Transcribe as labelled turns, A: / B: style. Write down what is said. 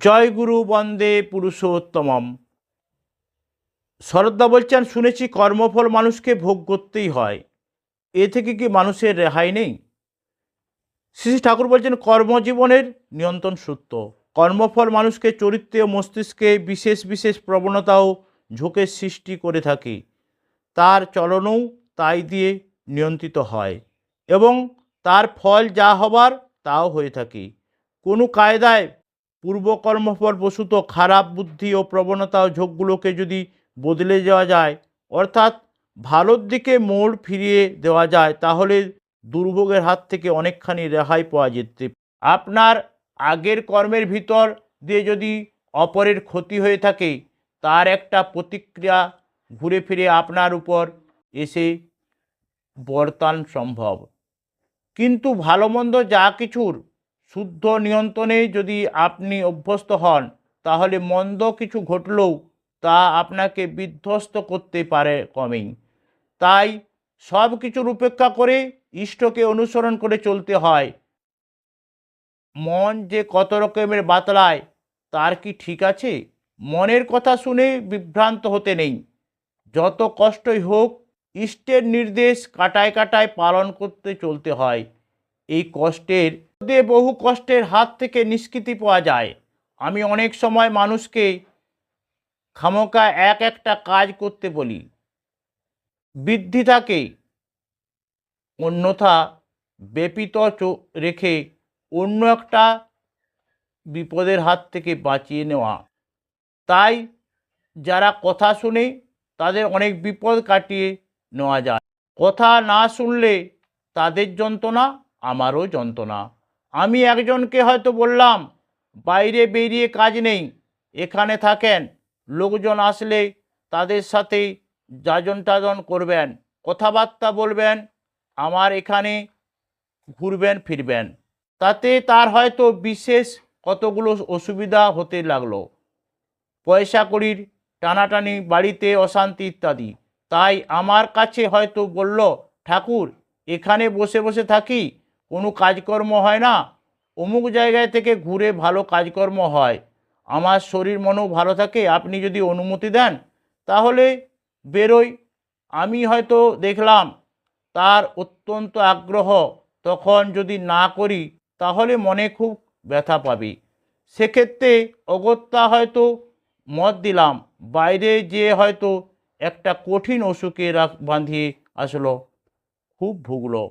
A: জয় গুরু বন্দে পুরুষোত্তমম। শরদ্দা বলছেন, শুনেছি কর্মফল মানুষকে ভোগ করতেই হয়। এ থেকে কি মানুষের রেহাই নেই? শ্রী ঠাকুর বলছেন, কর্মজীবনের নিয়ন্ত্রণ সূত্র কর্মফল মানুষকে চরিত্রে ও মস্তিষ্কে বিশেষ বিশেষ প্রবণতা ও ঝোঁকের সৃষ্টি করে থাকে। তার চলনও তাই দিয়ে নিয়ন্ত্রিত হয় এবং তার ফল যা হবার তাও হয়ে থাকে। কোনো কায়দায় পূর্বকর্মফল বসুত খারাপ বুদ্ধি ও প্রবণতা ও ঝোঁকগুলোকে যদি বদলে দেওয়া যায়, অর্থাৎ ভালোর দিকে মোড় ফিরিয়ে দেওয়া যায়, তাহলে দুর্ভোগের হাত থেকে অনেকখানি রেহাই পাওয়া যেতে আপনার আগের কর্মের ভিতর দিয়ে যদি অপরের ক্ষতি হয়ে থাকে, তার একটা প্রতিক্রিয়া ঘুরে ফিরে আপনার উপর এসে বর্তান সম্ভব। কিন্তু ভালো মন্দ যা কিছুর শুদ্ধ নিয়ন্ত্রণে যদি আপনি অভ্যস্ত হন, তাহলে মন্দ কিছু ঘটলেও তা আপনাকে বিধ্বস্ত করতে পারে কমেই। তাই সব কিছুর উপেক্ষা করে ইষ্টকে অনুসরণ করে চলতে হয়। মন যে কত রকমের বাতলায়, তার কি ঠিক আছে? মনের কথা শুনে বিভ্রান্ত হতে নেই। যত কষ্টই হোক, ইষ্টের নির্দেশ কাটায় কাটায় পালন করতে চলতে হয়। এই কষ্টের মধ্যে বহু কষ্টের হাত থেকে নিষ্কৃতি পাওয়া যায়। আমি অনেক সময় মানুষকে খামোকা এক একটা কাজ করতে বলি। বৃদ্ধি থাকে অন্যথা বেপিত চো- রেখে অন্য একটা বিপদের হাত থেকে বাঁচিয়ে নেওয়া। তাই যারা কথা শুনে তাদের অনেক বিপদ কাটিয়ে নেওয়া যায়। কথা না শুনলে তাদের যন্ত্রণা আমারও যন্ত্রণা। আমি একজনকে হয়তো বললাম, বাইরে বেরিয়ে কাজ নেই, এখানে থাকেন, লোকজন আসলে তাদের সাথে যাজন টাজন করবেন, কথাবার্তা বলবেন, আমার এখানে ঘুরবেন, ফিরবেন। তাতে তার হয়তো বিশেষ কতগুলো অসুবিধা হতে লাগল। পয়সা কড়ির টানাটানি, বাড়িতে অশান্তি ইত্যাদি। তাই আমার কাছে হয়তো বলল, ঠাকুর, এখানে বসে বসে থাকি কোনো কাজকর্ম হয় না। অমুক জায়গায় থেকে ঘুরে ভালো কাজকর্ম হয়। আমার শরীর মনও ভালো থাকে, আপনি যদি অনুমতি দেন, তাহলে বেরোই। আমি হয়তো দেখলাম, তার অত্যন্ত আগ্রহ, তখন যদি না করি, তাহলে মনে খুব ব্যথা পাবি। সেক্ষেত্রে অগত্যা হয়তো মত দিলাম, বাইরে যেয়ে হয়তো একটা কঠিন অসুখে রাখ, বাঁধিয়ে আসলো। খুব ভুগলো।